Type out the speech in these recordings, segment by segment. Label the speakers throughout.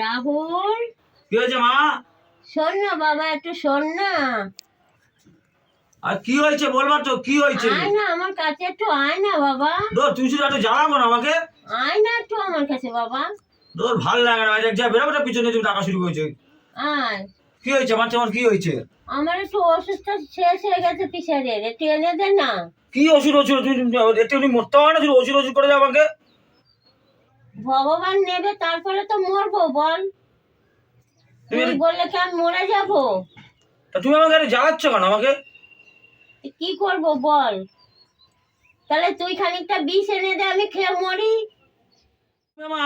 Speaker 1: রাহুল?
Speaker 2: কি হয়েছে মা?
Speaker 1: শোন না বাবা একটু শোন না।
Speaker 2: আর কি হয়েছে বলবার তো কি হয়েছে?
Speaker 1: আয় না আমার কাছে একটু আয় না বাবা।
Speaker 2: তোর তুই শুধু একটু জ্বালাবো না আমাকে।
Speaker 1: আয় না একটু আমার কাছে বাবা।
Speaker 2: তোর ভালো লাগে না যা বেরোবে পিছনে তুমি টাকা শুরু করেছে।
Speaker 1: আয়।
Speaker 2: কি হয়েছে আমার তোমার কি হয়েছে?
Speaker 1: আমার একটু ওষুধটা শেষ হয়ে গেছে পিসারের একটু এনে দে না।
Speaker 2: কি ওষুধ ওষুধ তুমি একটু মরতে হয় না তুমি ওষুধ ওষুধ করে দাও আমাকে।
Speaker 1: ভগবান নেবে তারপরে তো মরবো বল।
Speaker 2: তুমি
Speaker 1: তুই বললে কি আমি মরে যাব?
Speaker 2: তা তুমি আমাকে একটু জ্বালাচ্ছ কেন? আমাকে
Speaker 1: কি করব বল। তাহলে তুই খানিকটা বিষ এনে দে আমি খেয়ে মরি।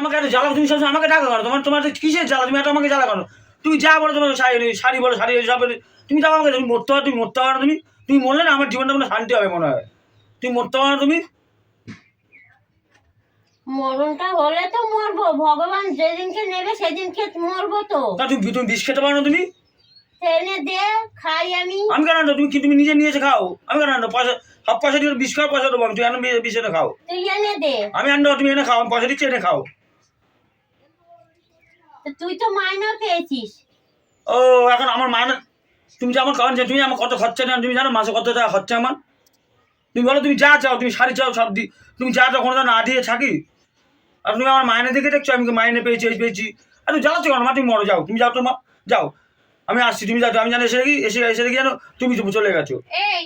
Speaker 2: আমাকে একটু জ্বালাও তুমি সবসময় আমাকে ডাকো কেন? তোমার তোমার কিসের জ্বালা? তুমি এত আমাকে জ্বালা কেন? তুমি যা বলো তোমার শাড়ি শাড়ি বলো শাড়ি সব তুমি যাও আমাকে তুমি মরতে পারো তুমি মরতে না তুমি। তুমি মরলে না আমার জীবনটা কোনো শান্তি হবে মনে হয়। তুমি মরতে পারো না তুমি।
Speaker 1: মরণটা হলে তো মরবো। ভগবান যেদিনকে নেবে সেদিনকে মরবো তো।
Speaker 2: তা তুমি তুমি বিষ খেতে পারো না তুমি?
Speaker 1: এনে দে খাই আমি।
Speaker 2: আমি কেন আনব? তুমি কি তুমি নিজে নিয়ে এসে খাও? আমি কেন আনব? পয়সা সব পয়সা দিয়ে বিষ খাওয়ার পয়সা দেবো আমি। তুই এনে বিষ এনে খাও।
Speaker 1: তুই এনে দে।
Speaker 2: আমি আনব তুমি এনে খাও আমি পয়সা দিচ্ছি এনে খাও।
Speaker 1: তুই তো মাইনা পেয়েছিস
Speaker 2: ও এখন আমার মানে তুমি যে আমার কারণ তুমি আমার কত খরচা নেন তুমি জানো মাসে কত টাকা খরচা আমার? তুমি বলো তুমি যা চাও তুমি শাড়ি চাও সব দি তুমি যা চাও কোনো না দিয়ে থাকি? আর তুমি আমার মাইনে দেখে দেখছ আমি মাইনে পেয়েছি এই পেয়েছি? আর তুমি জ্বালাচ্ছ কেন মা তুমি মরো যাও তুমি যাও তো মা যাও। আমি আসছি তুমি যাও আমি জানি এসে দেখি এসে এসে দেখি জানো তুমি তো চলে গেছো।
Speaker 3: এই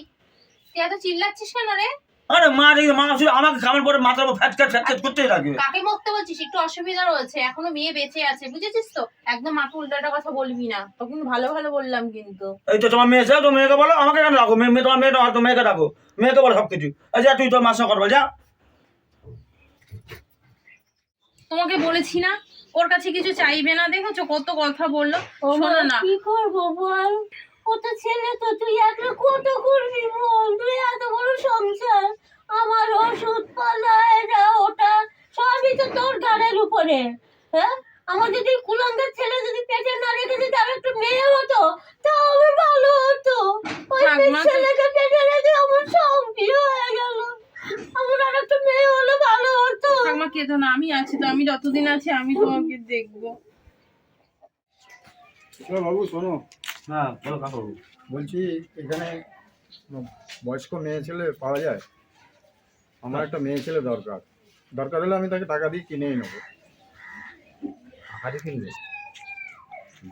Speaker 3: তুই এত চিল্লাচ্ছিস কেন রে?
Speaker 2: আরে মা দেখি মা শুধু আমাকে খাবার পরে মাথার উপর ফ্যাট ফ্যাট ফ্যাট করতেই থাকে।
Speaker 3: কাকে মরতে বলছিস? একটু অসুবিধা রয়েছে এখনও মেয়ে বেঁচে আছে বুঝেছিস তো? একদম মাকে উল্টাটা কথা বলবি না তখন ভালো ভালো বললাম কিন্তু।
Speaker 2: এই তো তোমার মেয়ে এসে তো মেয়েকে বলো আমাকে কেন রাখো মেয়ে তোমার মেয়ে তো মেয়েকে রাখো মেয়েকে বলো সব কিছু আচ্ছা তুই তোর মাসা করব যা।
Speaker 3: তোমাকে বলেছি না ওর কাছে কিছু চাইবে না দেখেছ? কত কথা বলল। শোনো না।
Speaker 1: কি করব বল? ও তো ছেলে তো তুই একলা কত করবি বল? তুই এত বড় সংসার আমার ওষুধ পালা এটা ওটা সবই তো তোর গাড়ির উপরে হ্যাঁ? আমার যদি কুলাঙ্গার ছেলে যদি পেটে না রেখে যদি আর একটু মেয়ে হতো তাও আমার ভালো হতো। ওই ছেলেকে পেটে রেখে আমার সব বিয়ে হয়ে গেল। আমার আর একটা মেয়ে হলে ভালো হতো।
Speaker 3: ঠাকমা কেঁদো না আমি আছি তো আমি যতদিন আছি আমি তোমাকে দেখব।
Speaker 4: বাবু শোনো।
Speaker 2: হ্যাঁ বলো কাকু
Speaker 4: বলছি এখানে বয়স্ক মেয়ে ছেলে পাওয়া যায়? আমার একটা মেয়ে ছেলে দরকার। দরকার হলে আমি তাকে টাকা দিয়ে কিনেই নেব।
Speaker 5: হাড়ি কিনবে?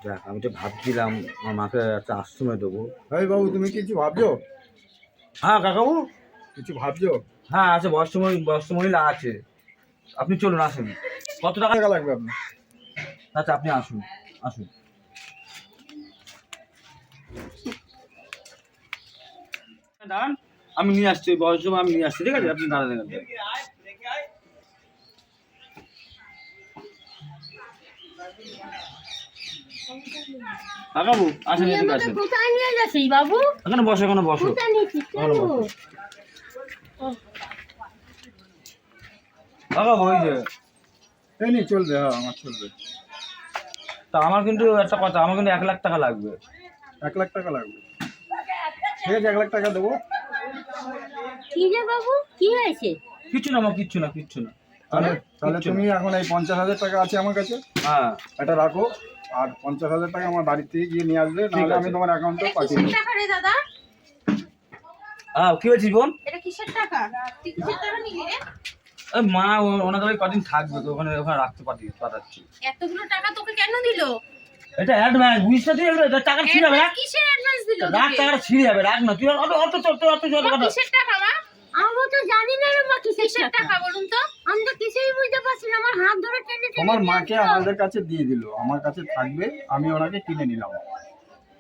Speaker 5: যাক আমি তো ভাবছিলাম আমার মাকে একটা আশ্রমে দেবো।
Speaker 4: এই বাবু তুমি কিছু ভাবছ?
Speaker 2: হ্যাঁ কাকাবু
Speaker 4: কিছু ভাবছ?
Speaker 5: হ্যাঁ আছে বয়স্ক মহিলা আছে। আপনি চলুন আসুন।
Speaker 2: কত টাকা
Speaker 4: টাকা লাগবে আপনার?
Speaker 5: আচ্ছা আপনি আসুন আসুন।
Speaker 2: দাঁড়ান আমি নিয়ে আসছি ওই বয়স আমি নিয়ে আসছি ঠিক আছে? আপনি দাঁড়ান এখানে। কাকাবু আসেন
Speaker 1: বাবু?
Speaker 2: এখানে বসো এখানে বসো। ওই যে।
Speaker 4: এই নি চলবে হ্যাঁ আমার চলবে।
Speaker 2: তা আমার কিন্তু একটা কথা আমার কিন্তু এক লাখ টাকা লাগবে।
Speaker 4: এক লাখ টাকা লাগবে। ঠিক আছে এক লাখ টাকা দেবো।
Speaker 1: কি রে বাবু? কি হয়েছে?
Speaker 2: কিচ্ছু না আমার কিচ্ছু না কিচ্ছু না।
Speaker 4: তাহলে তাহলে তুমি এখন এই পঞ্চাশ হাজার টাকা আছে আমার কাছে।
Speaker 2: হ্যাঁ।
Speaker 4: এটা রাখো। আর পঞ্চাশ হাজার টাকা আমার বাড়ির থেকে গিয়ে নিয়ে আসবে নাহলে আমি তোমার অ্যাকাউন্টে পাঠিয়ে দেবো।
Speaker 3: টাকা দাদা?
Speaker 2: হ্যাঁ কি বোন?
Speaker 3: এটা কিসের টাকা? তুই কিসের টাকা নিলি রে?
Speaker 2: মা ওনাদের কদিন থাকবে তো ওখানে ওখানে রাখতে পারি পাঠাচ্ছি।
Speaker 3: এতগুলো টাকা তোকে কেন দিল?
Speaker 2: এটা অ্যাডভান্স বুঝতে তুই এটা টাকা ছিঁড়ে যাবে
Speaker 3: কিসের অ্যাডভান্স দিল
Speaker 2: রাখ ছিঁড়ে যাবে রাখ না তুই অত অত অত অত অত কথা
Speaker 3: কিসের টাকা মা?
Speaker 1: আমি তো জানি না রে মা কিসের টাকা।
Speaker 3: টাকা বলুন তো?
Speaker 1: আমি তো কিছুই বুঝতে পারছি না আমার হাত ধরে টেনে টেনে
Speaker 4: তোমার মাকে আমাদের কাছে দিয়ে দিল আমার কাছে থাকবে আমি ওনাকে কিনে নিলাম।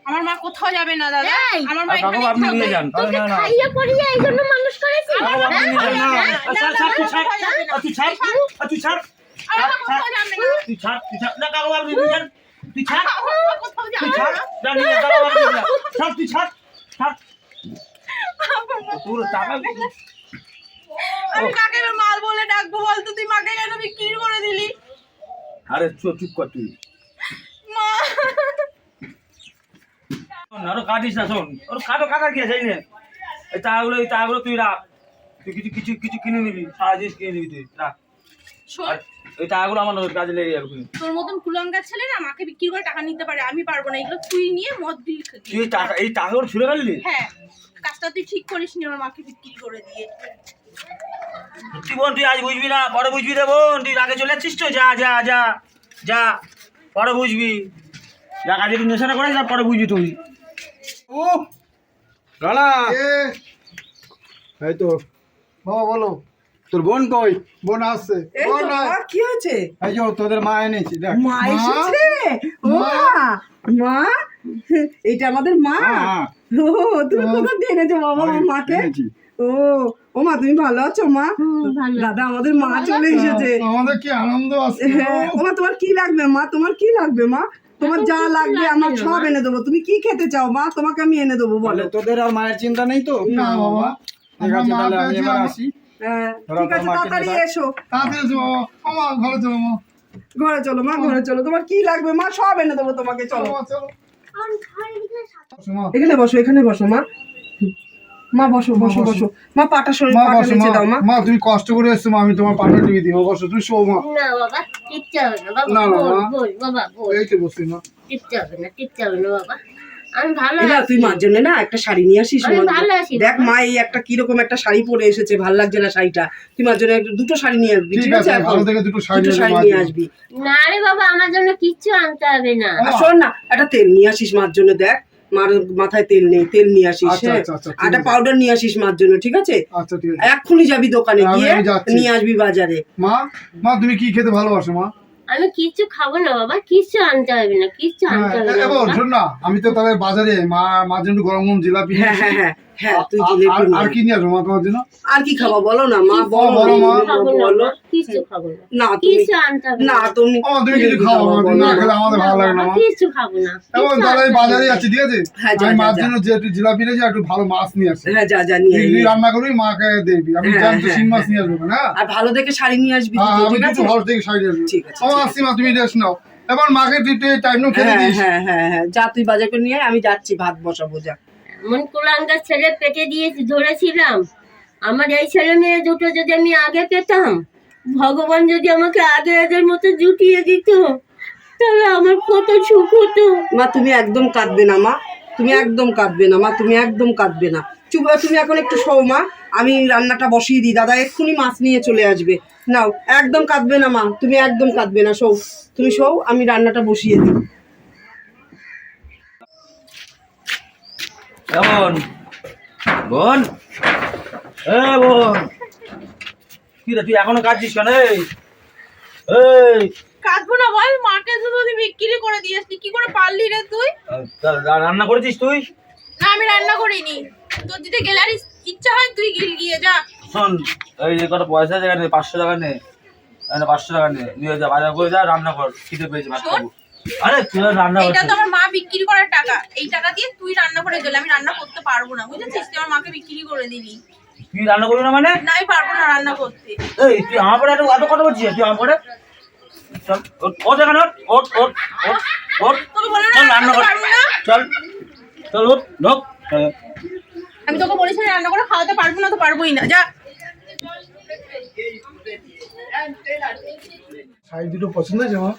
Speaker 3: আমার মা কোথাও যাবে না দাদা। আমার মা এখানেই
Speaker 2: আপনি
Speaker 3: থাকবে।
Speaker 2: নিয়ে যান
Speaker 1: তোকে
Speaker 2: না না।
Speaker 1: খাইয়ে পড়িয়ে এই জন্য মানুষ করেছি?
Speaker 2: তুই ছাড় তুই ছাড় তুই ছাড়।
Speaker 3: আমার মা কোথাও যাবে না।
Speaker 2: তুই ছাড় তুই ছাড়। না কাকু আপনি নিয়ে যান। তুই ছাড়।
Speaker 3: কোথাও যাবে না।
Speaker 2: নিয়ে যান কাকু আপনি নিয়ে যান। ছাড় তুই ছাড় ছাড়। পুরো টাকা
Speaker 3: আমি কাকে মাল বলে ডাকবো বলতো? তুই মাকে কেন বিক্রি করে দিলি?
Speaker 2: আরে চুপ চুপ কর তুই।
Speaker 3: মা।
Speaker 2: আরও কাটিস না শোন। ওর কাটো কাটার কি আছে এই এই টাকাগুলো এই টাকাগুলো তুই রাখ। তুই কিছু কিছু কিছু কিনে নিবি সারা জিনিস কিনে নিবি তুই রাখ।
Speaker 3: শোন।
Speaker 2: আর- টাকাগুলো আমার কাজে লেগে যাবে
Speaker 3: তোর মতন ছেলে না মাকে বিক্রি করে টাকা নিতে পারে আমি পারব না এগুলো তুই নিয়ে মদ
Speaker 2: তুই এই টাকা এই টাকাগুলো ছুড়ে ফেললি?
Speaker 3: হ্যাঁ কাজটা তুই ঠিক করিস নি আমার মাকে বিক্রি করে দিয়ে।
Speaker 2: তুই বোন তুই আজ বুঝবি না পরে বুঝবি রে বোন তুই আগে চলে যাচ্ছিস তো? যা যা যা যা পরে বুঝবি। যা কাজে নেশাটা করে যা পরে বুঝবি তুই।
Speaker 6: ও রানা। এই তো। বাবা বলো। তোর বোন কই? বোন আসছে। বোন
Speaker 7: কি হয়েছে?
Speaker 6: এই যে তোদের মা এনেছি দেখ।
Speaker 7: মা এসেছে? ও মা? মা? এটা আমাদের মা?
Speaker 6: হ্যাঁ,
Speaker 7: ও তুমি কোথা দিয়ে এনেছো বাবা
Speaker 6: হ্যাঁ,
Speaker 7: মাকে? ও ও মা তুমি ভালো আছো মা? দাদা আমাদের মা চলে এসেছে।
Speaker 6: আমাদের কি আনন্দ আছে
Speaker 7: হ্যাঁ, ও মা তোমার কি লাগবে মা? তোমার কি লাগবে মা? তোমার যা লাগবে আমার সব এনে দেবো। তুমি কি খেতে চাও মা? তোমাকে আমি এনে দেবো বলো।
Speaker 6: তোদের আর মায়ের চিন্তা নেই তো? না বাবা। ঠিক আছে তাহলে আমি এবার আসি।
Speaker 7: হ্যাঁ, ঠিক আছে তাড়াতাড়ি এসো।
Speaker 6: তাড়াতাড়ি এসো বাবা। ঘরে চলো মা।
Speaker 7: ঘরে চলো মা ঘরে চলো। তোমার কি লাগবে মা? সব এনে দেবো তোমাকে চলো।
Speaker 6: চলো
Speaker 7: এখানে বসো এখানে বসো মা। মা বসো বসো বসো। মা পাটা শরীর
Speaker 6: মা
Speaker 7: পাটা
Speaker 6: বসো
Speaker 7: নিচে দাও মা।
Speaker 6: মা তুমি কষ্ট করে এসছো মা আমি তোমার পাটা টিভি দিব বসো তুই শো মা।
Speaker 1: না বাবা টিপতে হবে না। বাবা
Speaker 6: না, না,
Speaker 1: বল
Speaker 6: মা।
Speaker 1: বল বাবা
Speaker 6: এই তো বসছি মা।
Speaker 1: টিপতে হবে না টিপতে হবে না বাবা। আমি ভালো
Speaker 7: এলা
Speaker 1: আছি।
Speaker 7: তুই মার জন্য না একটা শাড়ি নিয়ে আসিস দেখ মা এই একটা কীরকম একটা শাড়ি পরে এসেছে ভালো লাগছে না শাড়িটা। তুই মার জন্য দুটো শাড়ি নিয়ে আসবি
Speaker 6: ঠিক
Speaker 7: আছে
Speaker 6: দুটো শাড়ি
Speaker 7: নিয়ে আসবি
Speaker 1: না রে বাবা আমার জন্য কিচ্ছু আনতে হবে না।
Speaker 7: শোন না একটা তেল নিয়ে আসিস মার জন্য দেখ। মার মাথায় তেল নেই তেল নিয়ে আসিস
Speaker 6: আচ্ছা,
Speaker 7: হ্যাঁ?
Speaker 6: আচ্ছা, আচ্ছা, আছে।
Speaker 7: পাউডার নিয়ে আসিস মার জন্য ঠিক আছে?
Speaker 6: আচ্ছা
Speaker 7: এক্ষুনি যাবি দোকানে
Speaker 6: আমি-
Speaker 7: গিয়ে নিয়ে আসবি বাজারে।
Speaker 6: মা মা তুমি কি খেতে ভালোবাসো মা?
Speaker 1: আমি কিচ্ছু খাব না বাবা কিচ্ছু আনতে হবে না কিচ্ছু আনতে হবে না
Speaker 6: শোন না আমি তো তবে বাজারে মা মার জন্য গরম গরম জিলাপি
Speaker 7: হ্যাঁ হ্যাঁ হ্যাঁ। হ্যাঁ তুই জিলেপি
Speaker 6: আর-
Speaker 7: নিয়ে
Speaker 6: আর
Speaker 7: আয়।
Speaker 6: কি নিয়ে আসব মা তোমার জন্য?
Speaker 7: আর কি খাব বলো না মা বলো
Speaker 6: বলো, মা।
Speaker 7: বলো
Speaker 1: মা, খাব না।
Speaker 7: না তুমি
Speaker 1: কিচ্ছু আনতে
Speaker 7: না তুমি
Speaker 6: ও তুমি কিছু খাও না খেলে আমাদের ভালো লাগে না মা?
Speaker 1: খাব না।
Speaker 6: এবং তাহলে বাজারে আছি ঠিক আছে?
Speaker 7: হ্যাঁ,
Speaker 6: আমি
Speaker 7: যা,
Speaker 6: জন্য যে একটু জিলাপি নিয়েছি একটু ভালো মাছ নিয়ে আসি
Speaker 7: হ্যাঁ যা যা নিয়ে
Speaker 6: রান্না করবি মাকে দেখবি। আমি
Speaker 7: হ্যাঁ,
Speaker 6: জানি তো
Speaker 7: হ্যাঁ,
Speaker 6: শিং মাছ। নিয়ে আসব না
Speaker 7: আর ভালো দেখে শাড়ি নিয়ে আসবি
Speaker 6: আমি
Speaker 7: ঠিক
Speaker 6: ভালো থেকে শাড়ি আসব।
Speaker 7: ঠিক আছে,
Speaker 6: ও আসছি মা তুমি রেস্ট নাও। এবার মাকে তুই টাইম নো খেতে
Speaker 7: হ্যাঁ
Speaker 6: দিস।
Speaker 7: হ্যাঁ হ্যাঁ হ্যাঁ যা তুই বাজার করে নিয়ে আয়, আমি যাচ্ছি ভাত বসাবো যা।
Speaker 1: মন কুলাঙ্গার ছেলে পেটে দিয়ে ধরেছিলাম। আমার এই ছেলে মেয়ে দুটো যদি আমি আগে পেতাম, ভগবান যদি আমাকে আগে এদের মতো জুটিয়ে দিত, তাহলে আমার কত সুখ হতো।
Speaker 7: মা, তুমি একদম কাঁদবে না, মা। তুমি একদম কাঁদবে না, মা। তুমি একদম কাঁদবে না। চুপ, তুমি এখন একটু শোও, মা। আমি রান্নাটা বসিয়ে দিই, দাদা এক্ষুনি মাছ নিয়ে চলে আসবে। নাও, একদম কাঁদবে না, মা। তুমি একদম কাঁদবে না, শোও। তুমি শোও, আমি রান্নাটা বসিয়ে দিই।
Speaker 2: বোন বোন? এ বোন। কি রে তুই এখনও কাঁদছিস কেন? এই এই।
Speaker 3: কাঁদবো না বল মাকে তো তুই বিক্রি করে দিয়েছিস কি করে পারলি রে তুই?
Speaker 2: রান্না করেছিস তুই?
Speaker 3: না আমি রান্না করিনি। তোর যদি গেলার ইচ্ছা হয় তুই গিল গিয়ে যা।
Speaker 2: শোন এই যে কত পয়সা জায়গা নে পাঁচশো টাকা নে, পাঁচশো টাকা নে নিয়ে যা বাজার করে যা রান্না কর খিদে পেয়েছে ভাত খাব। আরে তুই রান্না
Speaker 3: এটা তো আমার মা বিক্রি করার টাকা। এই টাকা দিয়ে তুই রান্না করে গেলে আমি রান্না করতে পারব না বুঝেছিস? তুই আমার মাকে বিক্রি করে দিলি।
Speaker 2: তুই রান্না করবি না মানে?
Speaker 3: নাই পারব না রান্না করতে।
Speaker 2: এই তুই আমার পরে এত কথা বলছিস? তুই আমার পরে চল ওঠ
Speaker 3: তোকে বলে না রান্না
Speaker 2: কর।
Speaker 3: না।
Speaker 2: চল চল ঢোক। হ্যাঁ।
Speaker 3: আমি তোকে বলেছি রান্না করে খাওয়াতে পারব না তো পারবোই না যা।
Speaker 6: শাড়ি দুটো পছন্দ আছে মা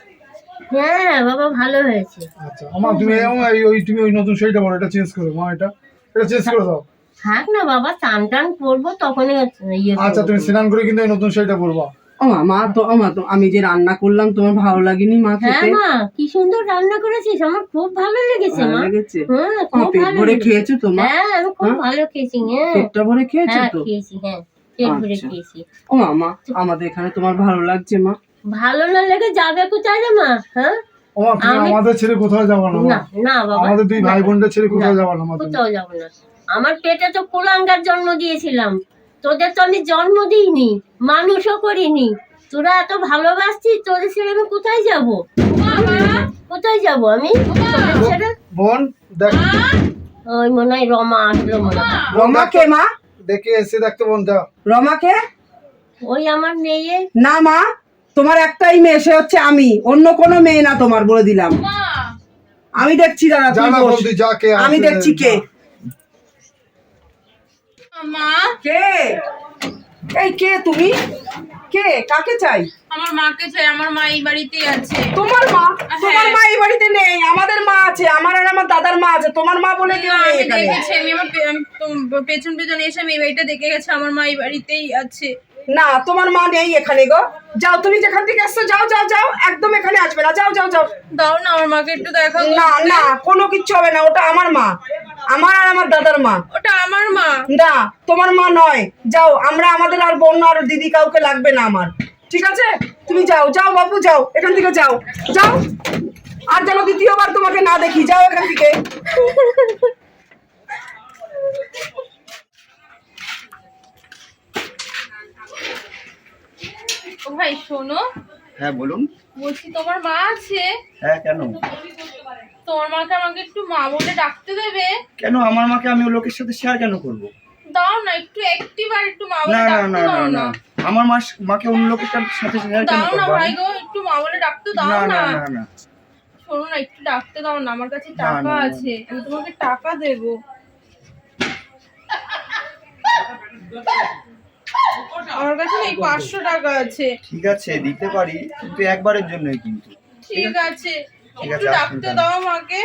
Speaker 1: হ্যাঁ বাবা ভালো হয়েছে।
Speaker 6: আচ্ছা আমার তুমি এই- ওই তুমি ওই নতুন শাড়িটা বলো এটা চেঞ্জ করো মা এটা এটা চেঞ্জ করে দাও।
Speaker 1: থাক না বাবা চান টান করব তখনই ইয়ে
Speaker 6: আচ্ছা তুমি স্নান করে কিন্তু ওই নতুন শাড়িটা পরবা।
Speaker 7: ও মা মা তো ও তো আমি যে রান্না করলাম তোমার ভালো লাগেনি মা
Speaker 1: হ্যাঁ মা কি সুন্দর রান্না করেছিস আমার খুব ভালো লেগেছে
Speaker 7: ভালো
Speaker 1: মা।
Speaker 7: লেগেছে?
Speaker 1: হ্যাঁ খুব ভালো
Speaker 7: ভরে খেয়েছো তো মা?
Speaker 1: হ্যাঁ আমি খুব
Speaker 7: হ্যাঁ?
Speaker 1: ভালো খেয়েছি হ্যাঁ।
Speaker 7: পেটটা ভরে খেয়েছো
Speaker 1: হ্যাঁ খেয়েছি হ্যাঁ পেট ভরে
Speaker 7: আচ্ছা।
Speaker 1: খেয়েছি।
Speaker 7: ও মা মা আমাদের এখানে তোমার ভালো লাগছে মা।
Speaker 1: ভালো না লেগে যাবে কোথায় রে মা হ্যাঁ?
Speaker 6: তুমি আমাদের ছেড়ে কোথাও যাব না মা।
Speaker 1: না না বাবা।
Speaker 6: আমাদের দুই ভাই ছেড়ে কোথাও যাব না
Speaker 1: কোথাও যাব না। আমার পেটে তো কুলাঙ্গার জন্ম দিয়েছিলাম। তোদের তো আমি জন্ম দিইনি মানুষও করিনি। তোরা এত ভালোবাসছিস তোদের ছেড়ে আমি কোথায় যাব? কোথায় যাব আমি?
Speaker 6: বোন দেখ।
Speaker 1: ওই মনে হয় রমা আসলো মনে হয়।
Speaker 7: রমাকে মা?
Speaker 6: দেখে এসে দেখতে বোন যা
Speaker 7: রমাকে?
Speaker 1: ওই আমার মেয়ে।
Speaker 7: না মা। তোমার একটাই মেয়ে সে হচ্ছে আমি। অন্য কোনো মেয়ে না তোমার বলে দিলাম। আমি দেখছি দাদা তুই বস। আমি দেখছি কে।
Speaker 3: মা।
Speaker 7: কে? এই কে তুমি? কে? কাকে চাই?
Speaker 3: আমার মাকে চাই আমার মা এই বাড়িতেই আছে।
Speaker 7: তোমার মা? তোমার
Speaker 3: হ্যাঁ।
Speaker 7: মা এই বাড়িতে নেই আমাদের মা আছে আমার আর আমার দাদার মা আছে তোমার মা বলে কেউ নেই
Speaker 3: আমি
Speaker 7: এখানে।
Speaker 3: দেখেছি আমি আমার পে- আমি তো- পেছন পেছন এসে আমি এই বাড়িটা দেখে গেছে আমার মা এই বাড়িতেই আছে।
Speaker 7: না তোমার মা নেই এখানে গো। যাও তুমি যেখান থেকে আসছো যাও যাও যাও একদম এখানে আসবে না। যাও যাও যাও।
Speaker 3: দাও না আমার মাকে একটু দেখা
Speaker 7: না না কোনো কিচ্ছু হবে না ওটা আমার মা। আমার আর আমার দাদার মা।
Speaker 3: ওটা আমার মা।
Speaker 7: না তোমার মা নয়। যাও আমরা আমাদের আর বোন আর দিদি কাউকে লাগবে না আমার। ঠিক আছে? তুমি যাও যাও বাবু যাও এখান থেকে যাও। যাও। আর যেন দ্বিতীয়বার তোমাকে না দেখি যাও এখান থেকে।
Speaker 3: ও ভাই শোনো।
Speaker 8: হ্যাঁ বলুন।
Speaker 3: বলছি তোমার মা আছে?
Speaker 8: হ্যাঁ কেন?
Speaker 3: তোমার মাকে আমাকে একটু মা বলে ডাকতে দেবে?
Speaker 8: কেন? আমার মাকে আমি ও লোকের সাথে শেয়ার কেন করব?
Speaker 3: দাও না একটু একটিবার একটু মা বলে
Speaker 8: না না না
Speaker 3: দাও
Speaker 8: না। আমার মা মাকে অন্য লোকের সাথে শেয়ার কেন
Speaker 3: দাও না ভাই গো একটু মা বলে ডাকতে দাও
Speaker 8: না
Speaker 3: না
Speaker 8: না। না
Speaker 3: শোনো না একটু ডাকতে দাও না আমার কাছে টাকা। আছে। আমি তোমাকে টাকা দেব। আমার কাছে এই পাঁচশো টাকা আছে।
Speaker 8: ঠিক আছে দিতে পারি কিন্তু একবারের জন্যই কিন্তু।
Speaker 3: ঠিক আছে?
Speaker 8: ঠিক
Speaker 3: একটু
Speaker 8: আছে,
Speaker 3: ডাকতে দাও আমাকে।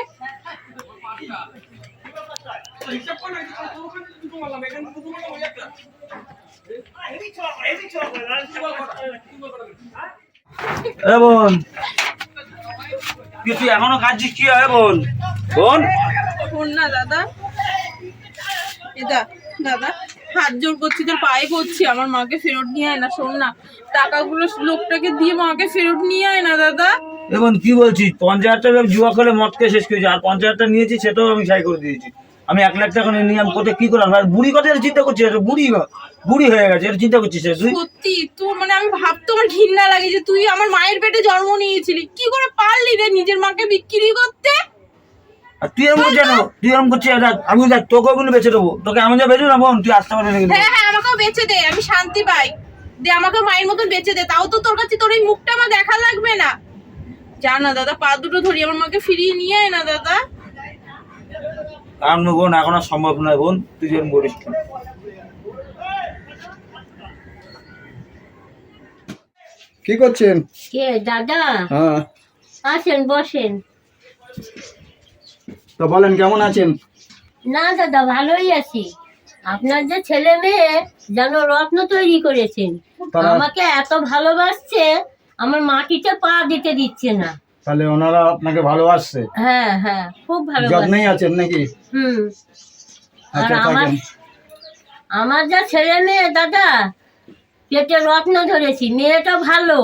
Speaker 2: বোন। কি তুই এখনও কাঁদছিস কি হয় বোন? বোন?
Speaker 3: শোন না দাদা। এটা দাদা। হাত জোর করছি তোর পায়ে করছি আমার মাকে ফেরত নিয়ে আয় না শোন না। টাকাগুলো লোকটাকে দিয়ে মাকে ফেরত নিয়ে আয় না দাদা।
Speaker 2: এবং কি বলছিস? পঞ্চাশ টাকা জুয়া করে মদকে শেষ করেছি আর পঞ্চাশ টাকা নিয়েছি সেটাও আমি সাই করে দিয়েছি। আমি এক লাখ টাকা নিয়ে আমি কোথায় কি করলাম? আর বুড়ি কথা চিন্তা করছিস? এটা বুড়ি বুড়ি হয়ে গেছে এটা চিন্তা করছিস? তুই
Speaker 3: সত্যি তুই মানে আমি ভাবতে আমার ঘৃণা লাগে যে তুই আমার মায়ের পেটে জন্ম নিয়েছিলি। কি করে পারলি রে নিজের মাকে বিক্রি করতে?
Speaker 2: আর তুই এরকম করছিস কেন? তুই এরকম করছিস এটা আমি দেখ তোকে ওগুলো বেঁচে দেবো। তোকে আমি যা বেঁচে না বোন তুই আসতে পারবি না
Speaker 3: হ্যাঁ হ্যাঁ আমাকেও বেঁচে দে আমি শান্তি পাই। দে আমাকে মায়ের মতন বেঁচে দে তাও তো তোর কাছে তোর এই মুখটা আমার দেখা লাগবে না। যা না দাদা পা দুটো ধরি আমার মাকে ফিরিয়ে নিয়ে আয় না দাদা।
Speaker 2: কারণ বোন এখন আর সম্ভব নয় বোন তুই যেরকম বলিস
Speaker 4: কি করছেন?
Speaker 1: কে দাদা?
Speaker 4: হ্যাঁ।
Speaker 1: আসেন বসেন।
Speaker 4: তো বলেন কেমন আছেন?
Speaker 1: না দাদা ভালোই আছি। আপনার যে ছেলে মেয়ে যেন রত্ন তৈরি করেছেন। আমাকে এত ভালোবাসছে আমার মাটিতে পা দিতে দিচ্ছে না।
Speaker 4: তাহলে ওনারা আপনাকে ভালোবাসছে?
Speaker 1: হ্যাঁ হ্যাঁ খুব
Speaker 4: যত্নেই আছেন নাকি?
Speaker 1: হুম। আর
Speaker 4: আচ্ছা
Speaker 1: আমার আমার যা ছেলে মেয়ে দাদা পেটে রত্ন ধরেছি মেয়েটা ভালো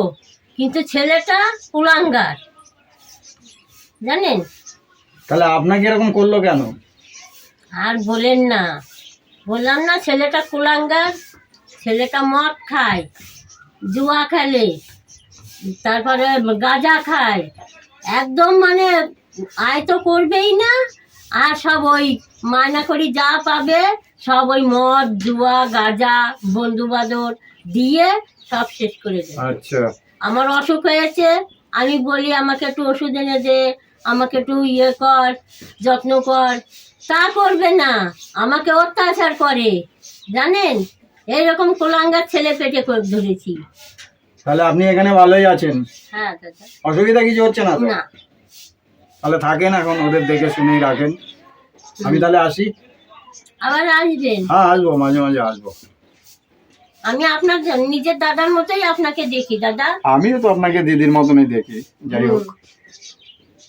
Speaker 1: কিন্তু ছেলেটা কুলাঙ্গার। জানেন?
Speaker 4: তাহলে আপনাকে এরকম করল কেন?
Speaker 1: আর বলেন না। বললাম না ছেলেটা কুলাঙ্গার ছেলেটা মদ খায় জুয়া খেলে তারপরে গাঁজা খায়। একদম মানে আয় তো করবেই না আর সব ওই মায়না করি যা পাবে সব ওই মদ জুয়া গাঁজা বন্ধু বাদর দিয়ে সব শেষ করে দেয়
Speaker 4: আচ্ছা।
Speaker 1: আমার অসুখ হয়েছে আমি বলি আমাকে একটু ওষুধ এনে দে আমাকে একটু ইয়ে কর যত্ন কর। তা করবে না আমাকে অত্যাচার করে। জানেন? এইরকম কোলাঙ্গার ছেলে পেটে করে ধরেছি।
Speaker 4: তাহলে আপনি এখানে ভালোই আছেন।
Speaker 1: হ্যাঁ দাদা।
Speaker 4: অসুবিধা কিছু হচ্ছে না
Speaker 1: না।
Speaker 4: তাহলে থাকেন এখন ওদের দেখে শুনেই রাখেন। আমি তাহলে আসি।
Speaker 1: আবার আসবেন?
Speaker 4: হ্যাঁ আসব মাঝে মাঝে আসব।
Speaker 1: আমি আপনার নিজের দাদার মতোই আপনাকে দেখি দাদা।
Speaker 4: আমিও তো আপনাকে দিদির মতনই দেখি যাই হোক।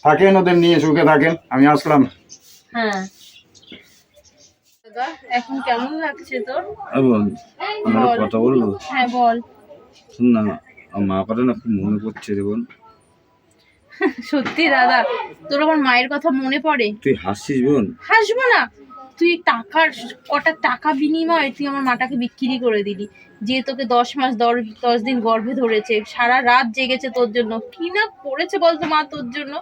Speaker 4: থাকেন ওদের নিয়ে সুখে থাকেন। আমি আসলাম।
Speaker 1: হ্যাঁ।
Speaker 3: দাদা এখন কেমন লাগছে তোর?
Speaker 2: আমার কথা বলব?
Speaker 3: হ্যাঁ বল।
Speaker 2: শোন না মা কথা না খুব মনে পড়ছে রে বোন।
Speaker 3: সত্যি দাদা তোর আমার মায়ের কথা মনে পড়ে?
Speaker 2: তুই হাসছিস বোন?
Speaker 3: হাসবো না। তুই টাকার কটা টাকা বিনিময়ে তুই আমার মাটাকে বিক্রি করে দিলি। যে তোকে দশ মাস দশ দশ দিন গর্ভে ধরেছে সারা রাত জেগেছে তোর জন্য। কি না করেছে বলতো মা তোর জন্য?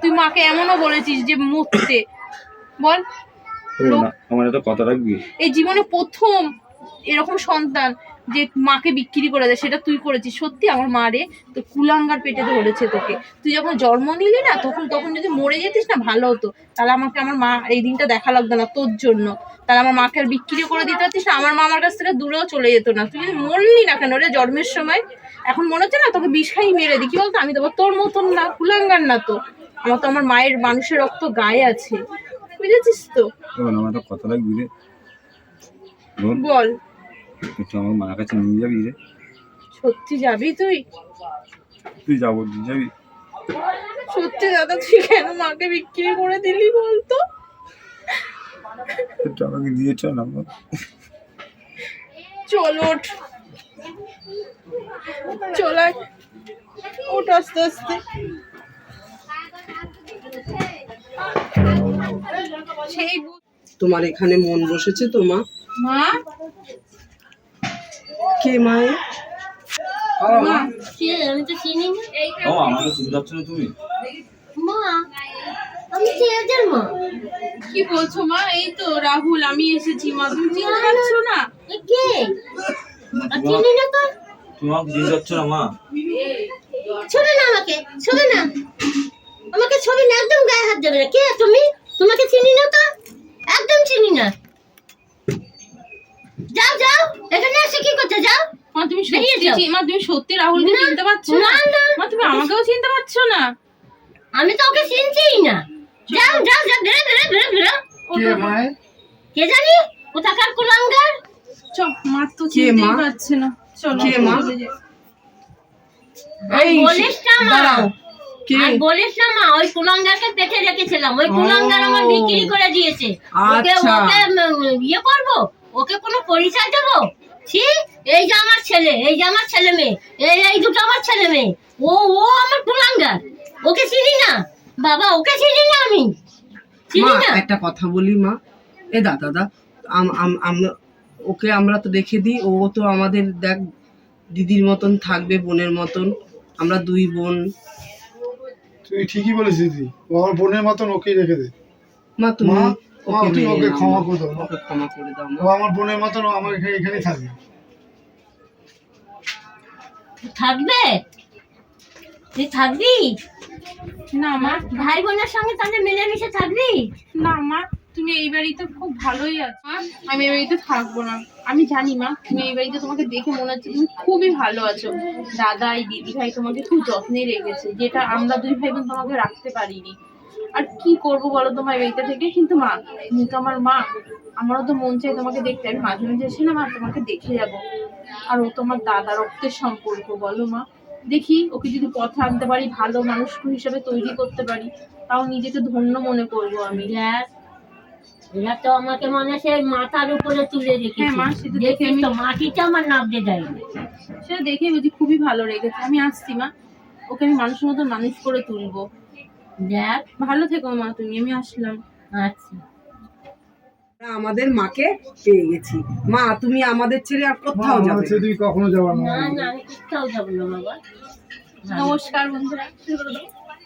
Speaker 3: তুই মাকে এমনও বলেছিস যে মরতে। বল।
Speaker 2: আমার একটা কথা রাখবি?
Speaker 3: এই জীবনে প্রথম এরকম সন্তান যে মাকে বিক্রি করে দেয় সেটা তুই করেছিস। সত্যি আমার মা রে তো কুলাঙ্গার পেটে ধরেছে তোকে। তুই যখন জন্ম নিলি না তখন তখন যদি মরে যেতিস না ভালো হতো। তাহলে আমাকে আমার মা এই দিনটা দেখা লাগতো না তোর জন্য। তাহলে আমার মাকে আর বিক্রি করে দিতে পারতিস না আমার মা আমার কাছ থেকে দূরেও চলে যেত না। তুই যদি মরলি না কেন রে জন্মের সময়? এখন মনে হচ্ছে না তোকে বিষ খাই মেরে দিই। কি বলতো? আমি তো তোর মতন না কুলাঙ্গার না তো। আমার তো আমার মায়ের মানুষের রক্ত গায়ে আছে। বুঝেছিস তো?
Speaker 5: আমার একটা কথা লাগবি রে
Speaker 3: বল।
Speaker 5: একটু আমার মার কাছে নিয়ে যাবি রে।
Speaker 3: সত্যি যাবি তুই?
Speaker 5: তুই যাব তুই যাবি।
Speaker 3: সত্যি দাদা তুই কেন মাকে বিক্রি করে দিলি বলতো?
Speaker 5: আমাকে দিয়েছ না বোন।
Speaker 3: চল ওঠ। চল। ওঠ আস্তে আস্তে।
Speaker 7: তোমার এখানে মন বসেছে তো মা? কে মা? এ?
Speaker 3: মা?
Speaker 1: কে? আমি তো চিনি
Speaker 2: ও আমাকে শুনতে পাচ্ছ না তুমি?
Speaker 1: মা? আমি ছেলেদের মা।
Speaker 3: কি বলছো মা? এই তো রাহুল আমি এসেছি মা। তুমি চিনতে পারছ না?
Speaker 1: কে? চিনি না তো?
Speaker 2: তুমি চিনতে পারছ না মা?
Speaker 1: ছবি না আমাকে ছবি না। আমাকে ছবি না একদম গায়ে হাত দেবে না। কে তুমি? তোমাকে চিনি না তো? একদম চিনি না। যাও যাও। এখানে এসে কি করতে যাও।
Speaker 3: মা তুমি সত্যি মা তুমি সত্যি রাহুলকে চিনতে পারছ না। মা তুমি আমাকেও চিনতে পারছ না?
Speaker 1: আমি তো ওকে চিনছিই না। যাও যাও যাও। বেরো বেরো বেরো বেরো।
Speaker 4: কে
Speaker 1: কে জানি? কোথাকার কুলাঙ্গার।
Speaker 3: মা তো চিনতেই পারছে না। চলো
Speaker 7: কে মা?
Speaker 1: বলিস না মা। আর বলিস না মা ওই কুলাঙ্গারকে পেটে রেখেছিলাম। ওই কুলাঙ্গার আমার বিক্রি করে দিয়েছে। ওকে
Speaker 7: আচ্ছা।
Speaker 1: ওকে ইয়ে করব? ওকে কোনো পরিচয় দেবো? ছি এই যে আমার ছেলে এই যে আমার ছেলে মেয়ে এই এই দুটো আমার ছেলে মেয়ে। ও ও আমার কুলাঙ্গার ওকে চিনি না? বাবা ওকে চিনি না আমি? চিনি না?
Speaker 7: একটা কথা বলি মা। এ দা দাদা আম- আম- আমরা ওকে আমরা তো রেখে দিই ও তো আমাদের দেখ দিদির মতন থাকবে বোনের মতন। আমরা দুই বোন।
Speaker 6: তুই ঠিকই বলেছিস দিদি। ও আমার বোনের মতন ওকেই রেখে দে।
Speaker 7: মা তুমি
Speaker 6: মা, মা, তুমি ওকে ক্ষমা করে দাও,
Speaker 7: ওকে ক্ষমা করে দাও
Speaker 6: ও আমার বোনের মতন ও আমার এখানে এখানেই থাকবে।
Speaker 1: থাকবে? তুই থাকবি?
Speaker 3: না মা।
Speaker 1: ভাই বোনের সঙ্গে তাহলে মিলেমিশে থাকবি?
Speaker 3: না মা। তুমি এই বাড়িতে খুব ভালোই আছো। আমি এই বাড়িতে থাকব না। আমি জানি মা, তুমি এই বাড়িতে তোমাকে দেখে মনে হচ্ছে তুমি খুবই ভালো আছো। দাদা, এই দিদি ভাই তোমাকে খুব যত্নে রেখেছে, যেটা আমরা দুই ভাই বোন তোমাকে রাখতে পারিনি। আর কি করব বলো তোমার বাড়িতে থেকে? কিন্তু মা, তুমি তো আমার মা। আমারও তো মন চাই তোমাকে দেখতে। আমি মাঝে মাঝে এসে না মা তোমাকে দেখে যাব। আর ও তোমার দাদা রক্তের সম্পর্ক, বলো মা। দেখি, ওকে যদি পথে আনতে পারি, ভালো মানুষ হিসেবে তৈরি করতে পারি, তাও নিজেকে ধন্য মনে করব আমি।
Speaker 1: দেখ এরা তো আমাকে মনে সেই মাথার উপরে তুলে রেখেছে।
Speaker 3: হ্যাঁ, মা, সেটা দেখে আমি-
Speaker 1: তো মাটিটা আমার নাবতে যায়নি
Speaker 3: সেটা দেখে বুঝি খুবই ভালো লেগেছে আমি আসছি মা। ওকে আমি মানুষের মতো মানুষ করে তুলবো।
Speaker 1: দেখ।
Speaker 3: ভালো থেকো মা তুমি আমি আসলাম।
Speaker 1: আচ্ছা।
Speaker 7: আমরা আমাদের মাকে পেয়ে গেছি। মা তুমি আমাদের ছেড়ে আর
Speaker 6: মা,
Speaker 7: কোথাও
Speaker 6: আমার
Speaker 7: যাবে
Speaker 6: ছেড়ে তুই কখনো যাবার না
Speaker 1: না না আমি কোথাও যাব না বাবা।
Speaker 3: নমস্কার বন্ধুরা। শুরু করে দাও।